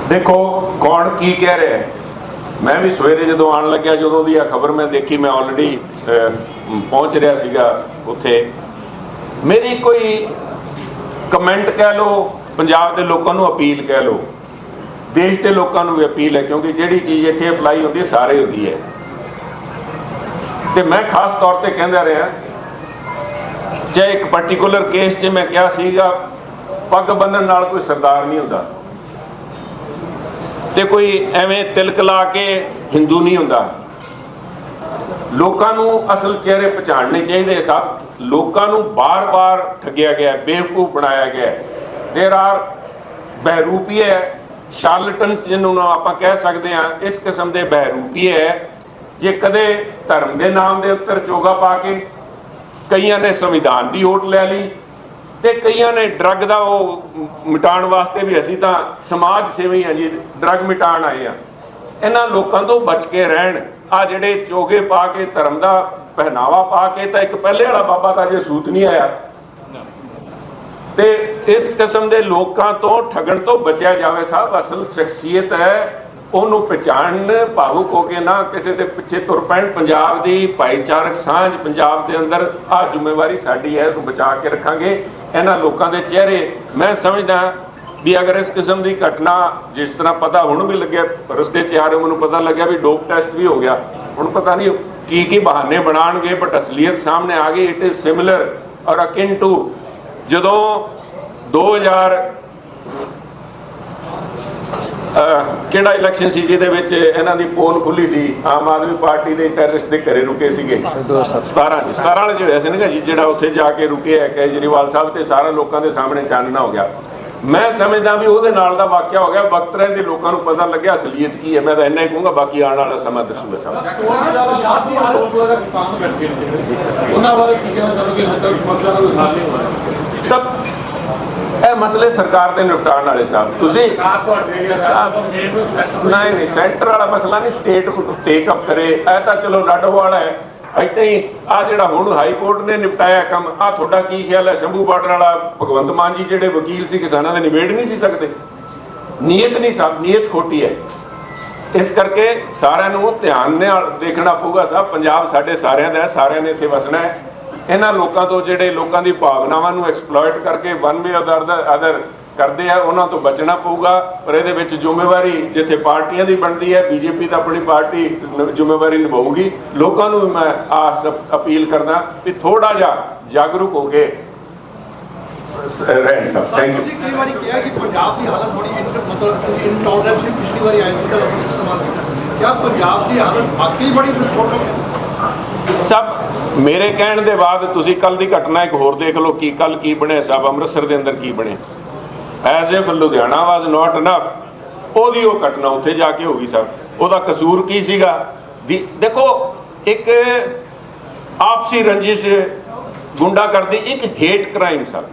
ਦੇਖੋ, ਕੌਣ ਕੀ ਕਹਿ ਰਿਹਾ ਹੈ? ਮੈਂ ਵੀ ਸਵੇਰੇ ਜਦੋਂ ਆਉਣ ਲੱਗਿਆ, ਜਦੋਂ ਦੀ ਆ ਖਬਰ ਮੈਂ ਦੇਖੀ, ਮੈਂ ਆਲਰੇਡੀ ਪਹੁੰਚ ਰਿਹਾ ਸੀਗਾ ਉੱਥੇ। ਮੇਰੀ ਕੋਈ ਕਮੈਂਟ ਕਹਿ ਲਓ, ਪੰਜਾਬ ਦੇ ਲੋਕਾਂ ਨੂੰ ਅਪੀਲ ਕਹਿ ਲਓ। ਦੇਸ਼ ਦੇ ਲੋਕਾਂ ਨੂੰ ਵੀ ਅਪੀਲ ਹੈ, ਕਿਉਂਕਿ ਜਿਹੜੀ ਚੀਜ਼ ਇੱਥੇ ਅਪਲਾਈ ਹੁੰਦੀ ਹੈ, ਸਾਰੇ ਹੁੰਦੀ ਹੈ। ਤੇ ਮੈਂ ਖਾਸ ਤੌਰ ਤੇ ਕਹਿੰਦਾ ਰਿਹਾ ਜੇ ਇੱਕ ਪਾਰਟਿਕੂਲਰ ਕੇਸ 'ਚ ਮੈਂ ਕਿਹਾ ਸੀਗਾ ਪੱਗ ਬੰਨਣ ਨਾਲ ਕੋਈ ਸਰਦਾਰ ਨਹੀਂ ਹੁੰਦਾ ਤੇ ਕੋਈ ਐਵੇਂ ਤਿਲਕ ਲਾ ਕੇ ਹਿੰਦੂ ਨਹੀਂ ਹੁੰਦਾ ਲੋਕਾਂ ਨੂੰ ਅਸਲ ਚਿਹਰੇ ਪਛਾਣਨੇ ਚਾਹੀਦੇ ਸਭ ਲੋਕਾਂ ਨੂੰ ਬਾਰ-ਬਾਰ ਠੱਗਿਆ ਗਿਆ ਬੇਵਕੂਫ ਬਣਾਇਆ ਗਿਆ देयर ਆਰ ਬਹਿਰੂਪੀਏ ਸ਼ਾਰਲਟਨਸ ਜਿਹਨੂੰ ਨਾ ਆਪਾਂ ਕਹਿ ਸਕਦੇ ਹਾਂ ਇਸ ਕਿਸਮ ਦੇ ਬਹਿਰੂਪੀਏ ਜੇ ਕਦੇ ਧਰਮ ਦੇ ਨਾਮ ਦੇ ਉੱਤੇ ਚੋਗਾ ਪਾ ਕੇ ਕਈਆਂ ਨੇ ਸੰਵਿਧਾਨ ਦੀ ਓਟ ਲੈ ਲਈ ਤੇ ਕਈਆਂ ਨੇ ਡਰੱਗ ਦਾ ਉਹ ਮਿਟਾਉਣ ਵਾਸਤੇ ਵੀ ਅਸੀਂ ਤਾਂ ਸਮਾਜ ਸੇਵੀ ਹਾਂ ਜੀ, ਡਰੱਗ ਮਿਟਾਉਣ ਆਏ ਆ ਇਹਨਾਂ ਲੋਕਾਂ ਤੋਂ ਬਚ ਕੇ ਰਹਿਣ। ਆ ਜਿਹੜੇ ਚੋਗੇ ਪਾ ਕੇ ਧਰਮ ਦਾ ਪਹਿਨਾਵਾ ਪਾ ਕੇ ਤਾਂ ਇੱਕ ਪਹਿਲੇ ਵਾਲਾ ਬਾਬਾ ਤਾਂ ਜੇ ਸੂਤ ਨਹੀਂ ਆਇਆ। ਤੇ ਇਸ ਕਿਸਮ ਦੇ ਲੋਕਾਂ ਤੋਂ ਠਗਣ ਤੋਂ ਬਚਿਆ ਜਾਵੇ ਸਾਹਿਬ ਅਸਲ ਸ਼ਖਸੀਅਤ ਹੈ। ਉਹਨੂੰ ਪਛਾਣਨ ਭਾਵੁਕ ਹੋ ਕੇ ਨਾ ਕਿਸੇ ਦੇ ਪਿੱਛੇ ਤੁਰ ਪੈਣ। ਪੰਜਾਬ ਦੀ ਭਾਈਚਾਰਕ ਸਾਂਝ ਪੰਜਾਬ ਦੇ ਅੰਦਰ ਆ ਜ਼ਿੰਮੇਵਾਰੀ ਸਾਡੀ ਹੈ ਉਹਨੂੰ ਬਚਾ ਕੇ ਰੱਖਾਂਗੇ। ਇਹਨਾਂ ਲੋਕਾਂ ਦੇ ਚਿਹਰੇ ਮੈਂ ਸਮਝਦਾ ਵੀ ਅਗਰ ਇਸ ਕਿਸਮ ਦੀ ਘਟਨਾ ਜਿਸ ਤਰ੍ਹਾਂ ਪਤਾ ਹੁਣ ਵੀ ਲੱਗਿਆ ਰਸਤੇ 'ਚ ਆ ਰਹੇ ਮੈਨੂੰ ਪਤਾ ਲੱਗਿਆ ਵੀ ਡੋਪ ਟੈਸਟ ਵੀ ਹੋ ਗਿਆ। ਹੁਣ ਪਤਾ ਨਹੀਂ ਕੀ ਕੀ ਬਹਾਨੇ ਬਣਾਣਗੇ ਬਟ ਅਸਲੀਅਤ ਸਾਹਮਣੇ ਆ ਗਈ ਇਟ ਇਜ਼ ਸਿਮਿਲਰ ਔਰ ਅਕਿਨ ਟੂ ਜਦੋਂ 2000 ਅਹ, ਕਿਹੜਾ ਇਲੈਕਸ਼ਨ ਸੀ ਜਿਹਦੇ ਵਿੱਚ ਇਹਨਾਂ ਦੀ ਪੋਲ ਖੁੱਲੀ ਸੀ? ਆਮ ਆਦਮੀ ਪਾਰਟੀ ਦੇ ਟੈਰਰਿਸਟ ਦੇ ਘਰੇ ਰੁਕੇ ਸੀਗੇ। 17 ਚ 17 ਵਾਲੇ ਹੋਇਆ ਸੀ ਨਾ ਜੀ ਜਿਹੜਾ ਉੱਥੇ ਜਾ ਕੇ ਰੁਕੇ ਹੈ ਕੇਜਰੀਵਾਲ ਸਾਹਿਬ ਤੇ ਸਾਰਾ ਲੋਕਾਂ ਦੇ ਸਾਹਮਣੇ ਚਾਨਣਾ ਹੋ ਗਿਆ। ਮੈਂ ਸਮਝਦਾ ਵੀ ਉਹਦੇ ਨਾਲ ਦਾ ਵਾਕਿਆ ਹੋ ਗਿਆ। ਵਕਤ ਰਹਿੰਦੇ ਲੋਕਾਂ ਨੂੰ ਪਤਾ ਲੱਗਿਆ ਅਸਲੀਅਤ ਕੀ ਹੈ? ਮੈਂ ਤਾਂ ਇੰਨਾ ਹੀ ਕਹੂੰਗਾ ਬਾਕੀ ਆਉਣ ਵਾਲਾ ਸਮਾਂ ਦੱਸੂਗਾ ਸਭ ਦਾ ਦਾ ਦਾ ਸਭ ਇਹ ਮਸਲੇ ਸਰਕਾਰ ਦੇ ਨਿਪਟਾਉਣ ਵਾਲੇ ਸਾਹਿਬ। ਤੁਸੀਂ ਨਹੀਂ ਨਹੀਂ ਸੈਂਟਰ ਵਾਲਾ ਮਸਲਾ ਨਹੀਂ ਸਟੇਟ ਟੇਕ ਅਪ ਕਰੇ ਇਹ ਤਾਂ ਚਲੋ ਲਾਡੋ ਵਾਲਾ ਹੈ। ਇੱਥੇ ਹੀ ਆ ਜਿਹੜਾ ਹੁਣ ਹਾਈ ਕੋਰਟ ਨੇ ਨਿਪਟਾਇਆ ਕੰਮ ਆ ਤੁਹਾਡਾ ਕੀ ਖਿਆਲ ਹੈ? ਸ਼ੰਭੂ ਬਾਰਡਰ ਵਾਲਾ ਭਗਵੰਤ ਮਾਨ ਜੀ ਜਿਹੜੇ ਵਕੀਲ ਸੀ ਕਿਸਾਨਾਂ ਦੇ ਨਿਬੇੜ ਨਹੀਂ ਸੀ ਸਕਦੇ। ਨੀਅਤ ਨਹੀਂ ਸਾਹਿਬ ਨੀਅਤ ਖੋਟੀ ਹੈ। ਇਸ ਕਰਕੇ ਸਾਰਿਆਂ ਨੂੰ ਧਿਆਨ ਨਾਲ ਦੇਖਣਾ ਪਊਗਾ ਸਾਹਿਬ। ਪੰਜਾਬ ਸਾਡੇ ਸਾਰਿਆਂ ਦਾ ਹੈ ਸਾਰਿਆਂ ਨੇ ਇੱਥੇ ਵਸਣਾ ਹੈ। ਇਹਨਾਂ ਲੋਕਾਂ ਤੋਂ ਜਿਹੜੇ ਲੋਕਾਂ ਦੀ ਭਾਵਨਾਵਾਂ ਨੂੰ ਐਕਸਪਲੋਇਟ ਕਰਕੇ one way other the other ਕਰਦੇ ਆ ਉਹਨਾਂ ਤੋਂ ਬਚਣਾ ਪਊਗਾ। ਪਰ ਇਹਦੇ ਵਿੱਚ ਜ਼ਿੰਮੇਵਾਰੀ ਜਿੱਥੇ ਪਾਰਟੀਆਂ ਦੀ ਬਣਦੀ ਹੈ ਬੀਜੇਪੀ ਤਾਂ ਆਪਣੀ ਪਾਰਟੀ ਜ਼ਿੰਮੇਵਾਰੀ ਨਿਭਾਊਗੀ। ਲੋਕਾਂ ਨੂੰ ਮੈਂ ਆਸ ਅਪੀਲ ਕਰਦਾ ਵੀ ਥੋੜਾ ਜਿਹਾ ਜਾਗਰੂਕ ਹੋ ਕੇ ਰਹਿਣ ਸਭ। ਥੈਂਕ ਯੂ ਕਈ ਵਾਰੀ ਕਿਹਾ ਕਿ ਪੰਜਾਬ ਦੀ ਹਾਲਤ ਬੜੀ ਮਤਲਬ ਇੰਟੋਲਰੈਂਸ ਸੀ ਪਿਛਲੀ ਵਾਰੀ ਆਈ ਸੀ ਤਾਂ ਕੀਤਾ। ਕਿਆ ਪੰਜਾਬ ਦੀ ਹਾਲਤ ਵਾਕਈ ਬੜੀ ਸਭ ਮੇਰੇ ਕਹਿਣ ਦੇ ਬਾਅਦ ਤੁਸੀਂ ਕੱਲ ਦੀ ਘਟਨਾ ਇੱਕ ਹੋਰ ਦੇਖ ਲਓ, ਕੀ ਕੱਲ ਕੀ ਬਣਿਆ, ਸਾਹਿਬ ਅੰਮ੍ਰਿਤਸਰ ਦੇ ਅੰਦਰ ਕੀ ਬਣਿਆ। As if Ludhiana was not enough ਉਹਦੀ ਉਹ ਘਟਨਾ ਉੱਥੇ ਜਾ ਕੇ ਹੋ ਗਈ ਸਭ ਉਹਦਾ ਕਸੂਰ ਕੀ ਸੀਗਾ? ਦੀ ਦੇਖੋ, ਇੱਕ ਆਪਸੀ ਰੰਜਿਸ਼ ਗੁੰਡਾ ਕਰਦੀ ਇੱਕ ਹੇਟ ਕ੍ਰਾਈਮ ਸਭ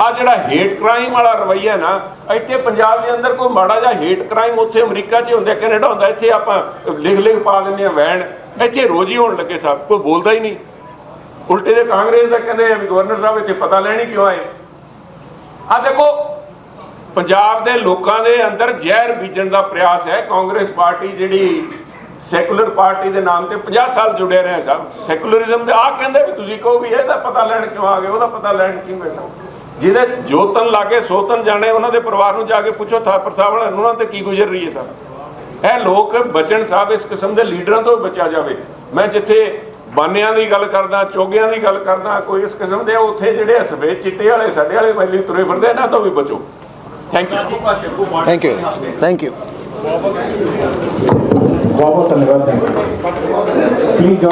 ਆ ਜਿਹੜਾ ਹੇਟ ਕ੍ਰਾਈਮ ਵਾਲਾ ਰਵਈਆ ਨਾ, ਇੱਥੇ ਪੰਜਾਬ ਦੇ ਅੰਦਰ ਕੋਈ ਮਾੜਾ ਜਿਹਾ ਹੇਟ ਕ੍ਰਾਈਮ ਉੱਥੇ ਅਮਰੀਕਾ 'ਚ ਹੁੰਦਾ ਕੈਨੇਡਾ ਹੁੰਦਾ, ਇੱਥੇ ਆਪਾਂ ਲਿਖ ਲਿਖ ਪਾ ਦਿੰਦੇ ਆ ਵੈਣ। ਇੱਥੇ ਰੋਜ਼ ਹੀ ਹੋਣ ਲੱਗੇ ਸਾਹਿਬ ਕੋਈ ਬੋਲਦਾ ਹੀ ਨਹੀਂ। ਉਲਟੇ ਦੇ ਕਾਂਗਰਸ ਦਾ ਕਹਿੰਦੇ ਆ ਵੀ ਗਵਰਨਰ ਸਾਹਿਬ ਇੱਥੇ ਪਤਾ ਲੈਣੀ ਕਿਉਂ ਆਏ? ਆ ਦੇਖੋ, ਪੰਜਾਬ ਦੇ ਲੋਕਾਂ ਦੇ ਅੰਦਰ ਜ਼ਹਿਰ ਬੀਜਣ ਦਾ ਪ੍ਰਯਾਸ ਹੈ। ਕਾਂਗਰਸ ਪਾਰਟੀ ਜਿਹੜੀ ਸੈਕੂਲਰ ਪਾਰਟੀ ਦੇ ਨਾਮ ਤੇ 50 ਸਾਲ ਜੁੜੇ ਰਹੇ ਸਾਹਿਬ ਸੈਕੂਲਰਿਜ਼ਮ ਦੇ ਆ ਕਹਿੰਦੇ ਵੀ ਤੁਸੀਂ ਕਹੋ ਵੀ ਇਹਦਾ ਪਤਾ ਲੈਣ ਕਿਉਂ ਆ ਗਏ, ਉਹਦਾ ਪਤਾ ਲੈਣ ਕਿਉਂ ਸਭ ਜਿਹਦੇ ਜੋਤਨ ਲਾਗੇ ਸੋਤਨ ਜਾਣੇ, ਉਹਨਾਂ ਦੇ ਪਰਿਵਾਰ ਨੂੰ ਜਾ ਕੇ ਪੁੱਛੋ, ਥਾਪਰ ਸਾਹਿਬ ਵਾਲਿਆਂ ਉਹਨਾਂ ਤੇ ਕੀ ਗੁਜ਼ਰ ਰਹੀ ਹੈ ਸਭ? ਇਹ ਲੋਕ ਬਚਨ ਸਾਹਿਬ ਇਸ ਕਿਸਮ ਦੇ ਲੀਡਰਾਂ ਤੋਂ ਬਚਿਆ ਜਾਵੇ। ਮੈਂ ਜਿੱਥੇ ਬਾਨਿਆਂ ਦੀ ਗੱਲ ਕਰਦਾ ਚੋਗਿਆਂ ਦੀ ਗੱਲ ਕਰਦਾ ਕੋਈ ਇਸ ਕਿਸਮ ਦੇ ਉੱਥੇ ਜਿਹੜੇ ਹਸਵੇ ਚਿੱਟੇ ਵਾਲੇ ਸਾਡੇ ਵਾਲੇ ਵੈਲੀ ਤੁਰੇ ਫਿਰਦੇ ਇਹਨਾਂ ਤੋਂ ਵੀ ਬਚੋ। Thank you thank you thank you ਬਹੁਤ ਬਹੁਤ ਧੰਨਵਾਦ ਥੈਂਕ ਯੂ